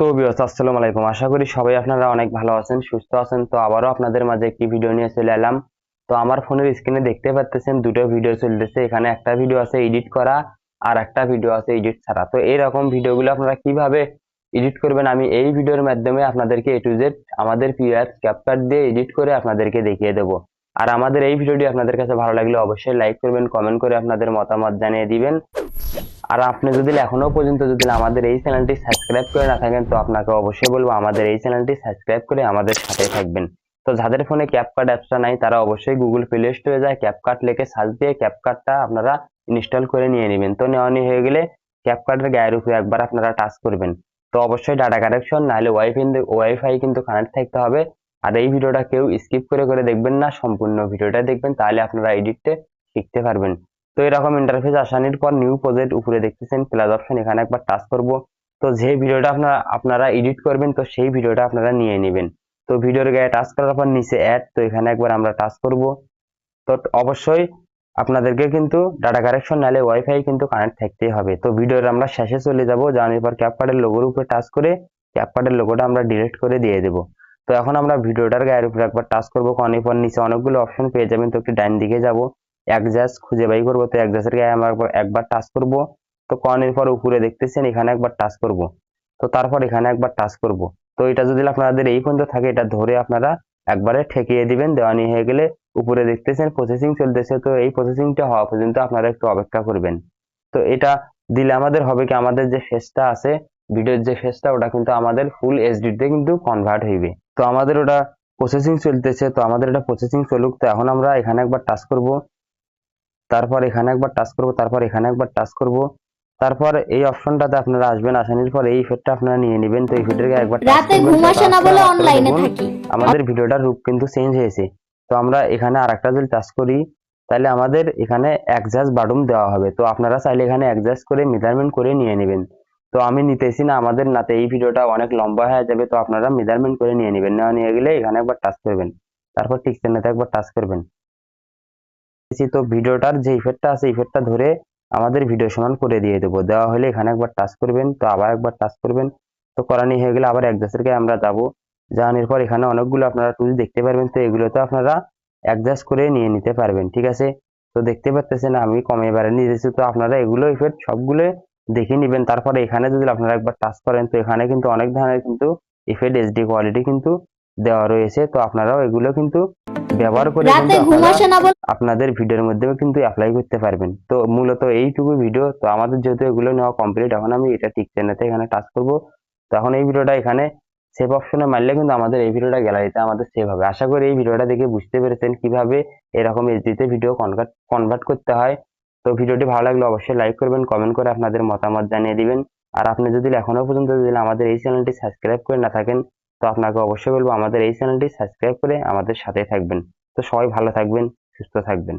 তো আসসালামু আলাইকুম। আশা করি সবাই আপনারা অনেক ভালো আছেন, সুস্থ আছেন। তো আবারও আপনাদের মাঝে একটি ভিডিও নিয়ে চলে এলাম। তো আমার ফোনের স্ক্রিনে দেখতে পাচ্ছেন দুটো ভিডিও চলতেছে। এখানে একটা ভিডিও আছে এডিট করা, আর একটা ভিডিও আছে এডিট ছাড়া। তো এইরকম ভিডিওগুলো আপনারা কীভাবে এডিট করবেন, আমি এই ভিডিওর মাধ্যমে আপনাদেরকে এ টু জেড আমাদের পিআর ক্যাপকাট দিয়ে এডিট করে আপনাদেরকে দেখিয়ে দেবো। আর আমাদের এই ভিডিওটি আপনাদের কাছে ভালো লাগলে অবশ্যই লাইক করবেন কমেন্ট করে আপনাদের মতামত জানিয়ে দিবেন। আর আপনি যদি এখনও পর্যন্ত যদি আমাদের এই চ্যানেলটি সাবস্ক্রাইব করে না থাকেন, তো আপনাকে অবশ্যই বলব আমাদের এই চ্যানেলটি সাবস্ক্রাইব করে আমাদের সাথে থাকবেন। তো যাদের ফোনে ক্যাপকাট অ্যাপসটা নাই, তারা অবশ্যই গুগল প্লে স্টোরে যায় ক্যাপকাট লিখে সার্চ দিয়ে ক্যাপকাটটা আপনারা ইনস্টল করে নিয়ে নেবেন। তো নেওয়া নিয়ে হয়ে গেলে ক্যাপকাটের গায়ের উপরে একবার আপনারা টাচ করবেন। তো অবশ্যই ডাটা কানেকশন নাহলে ওয়াইফাই ওয়াইফাই কিন্তু কানেক্ট থাকতে হবে। আর এই ভিডিওটা কেউ স্কিপ করে করে দেখবেন না, সম্পূর্ণ ভিডিওটা দেখবেন, তাহলে আপনারা এডিটে শিখতে পারবেন। তো এরকম ইন্টারফেস আসানোর পর নিউ প্রজেক্ট উপরে দেখতেছেন প্লাস অপশন এখানে একবার টাচ করব। তো যে ভিডিওটা আপনারা আপনারা এডিট করবেন, তো সেই ভিডিওটা আপনারা নিয়ে নেবেন। তো ভিডিওর গায়ে টাচ করার পর নিচে অ্যাড তো এখানে একবার আমরা টাচ করব। তো অবশ্যই আপনাদেরকে কিন্তু ডাটা কারেকশন নালে ওয়াইফাই কিন্তু কানেক্ট থাকতেই হবে। তো ভিডিওর আমরা শেষে চলে যাব যাওয়ার পর ক্যাপকার্ডের লোগোর উপরে টাচ করে ক্যাপকার্ডের লোগোটা আমরা ডিলিট করে দিয়ে দেব। তো এখন আমরা ভিডিওটার গায়ের উপরে একবার টাচ করব। কনের পর নিচে অনেকগুলো অপশন পেয়ে যাবেন। তো একটু ডাইন দিকে যাব। একজাস্ট খুঁজে বাই করব, তো একজাস্টের গায়ে আমরা একবার টাচ করব। তো কনের পর উপরে দেখতেছেন, এখানে একবার টাচ করব। তো তারপর এখানে একবার টাচ করব। তো এটা যদি আপনাদের এই পর্যন্ত থাকে, এটা ধরে আপনারা একবারে ঠেকিয়ে দিবেন। দেওয়ানি হয়ে গেলে উপরে দেখতেছেন প্রসেসিং চলতেছে। তো এই প্রসেসিংটা হওয়া পর্যন্ত আপনারা একটু অপেক্ষা করবেন। তো এটা দিলে আমাদের হবে কি, আমাদের যে ফেসটা আছে ভিডিওর যে ফেসটা ওটা কিন্তু আমাদের ফুল এইচডিতে কিন্তু কনভার্ট হইবে। তো আমাদের ওটা প্রসেসিং চলতেছে, তো আমাদের এটা প্রসেসিং চলুক। তো এখন আমরা এখানে একবার টাচ করব। তারপর এখানে একবার টাচ করব তারপর এখানে একবার টাচ করব। তারপর এই অপশনটাতে আপনারা আসবেন আসানোর পর এই ইফেক্টটা আপনারা নিয়ে নেবেন। তো এই ইফেক্টের একবার রাতে করবেন, ঘুম তো আসে না বলে অনলাইনে থাকি। আমাদের ভিডিওটার রূপ কিন্তু চেঞ্জ হয়েছে। তো আমরা এখানে আরেকটা যদি টাচ করি তাহলে আমাদের এখানে অ্যাডজাস্ট বাটন দেওয়া হবে। তো আপনারা চাইলে এখানে অ্যাডজাস্ট করে মেজারমেন্ট করে নিয়ে নেবেন। তো আমি নিতেছি না আমাদের নাতে এই ভিডিওটা অনেক লম্বা হয়ে যাবে তো আপনারা মেজারমেন্ট করে নিয়ে নেবেন। না নিয়ে গেলে এখানে একবার টাচ করবেন। তারপর টিক নাতে একবার টাচ করবেন। তো ভিডিওটার যে ইফেক্টটা আছে ইফেক্টটা ধরে আমাদের ভিডিও সমান করে দিয়ে দেবো। দেওয়া হলে এখানে একবার টাচ করবেন, তো আবার একবার টাচ করবেন। তো করানি হয়ে গেলে আবার অ্যাডজাস্টের গায়ে আমরা যাব। জানানোর পর এখানে অনেকগুলো আপনারা টুল দেখতে পারবেন, তো এগুলোতে আপনারা অ্যাডজাস্ট করে নিয়ে নিতে পারবেন, ঠিক আছে? তো দেখতে পাচ্ছেন আমি কমে বাড়ে নিয়ে দিয়েছি তো আপনারা এগুলো ইফেক্ট সবগুলো দেখে নেবেন। তারপরে এখানে যদি আপনারা একবার টাচ করেন, তো এখানে কিন্তু অনেক ধরনের কিন্তু ইফেক্ট এইচডি কোয়ালিটি কিন্তু দেওয়া রয়েছে, তো আপনারাও এগুলো কিন্তু ব্যবহার করে আপনাদের ভিডিওর মধ্যেও কিন্তু অ্যাপ্লাই করতে পারবেন। তো মূলত এইটুকু ভিডিও তো আমাদের যেহেতু এগুলো নেওয়া কমপ্লিট এখন আমি এটা ঠিক চেনাতে এখানে টাচ করব। তো এখন এই ভিডিওটা এখানে সেভ অপশনে মারলে কিন্তু আমাদের এই ভিডিওটা গ্যালারিতে আমাদের সেভ হবে। আশা করি এই ভিডিওটা দেখে বুঝতে পেরেছেন কীভাবে এরকম এইচডিতে ভিডিও কনভার্ট কনভার্ট করতে হয়। তো ভিডিওটি ভালো লাগলে অবশ্যই লাইক করবেন কমেন্ট করে আপনাদের মতামত জানিয়ে দিবেন। আর আপনি যদি এখনও পর্যন্ত যদি আমাদের এই চ্যানেলটি সাবস্ক্রাইব করে না থাকেন তো আপনাকে অবশ্যই বলব আমাদের এই চ্যানেলটি সাবস্ক্রাইব করে আমাদের সাথে থাকবেন। তো সবাই ভালো থাকবেন, সুস্থ থাকবেন।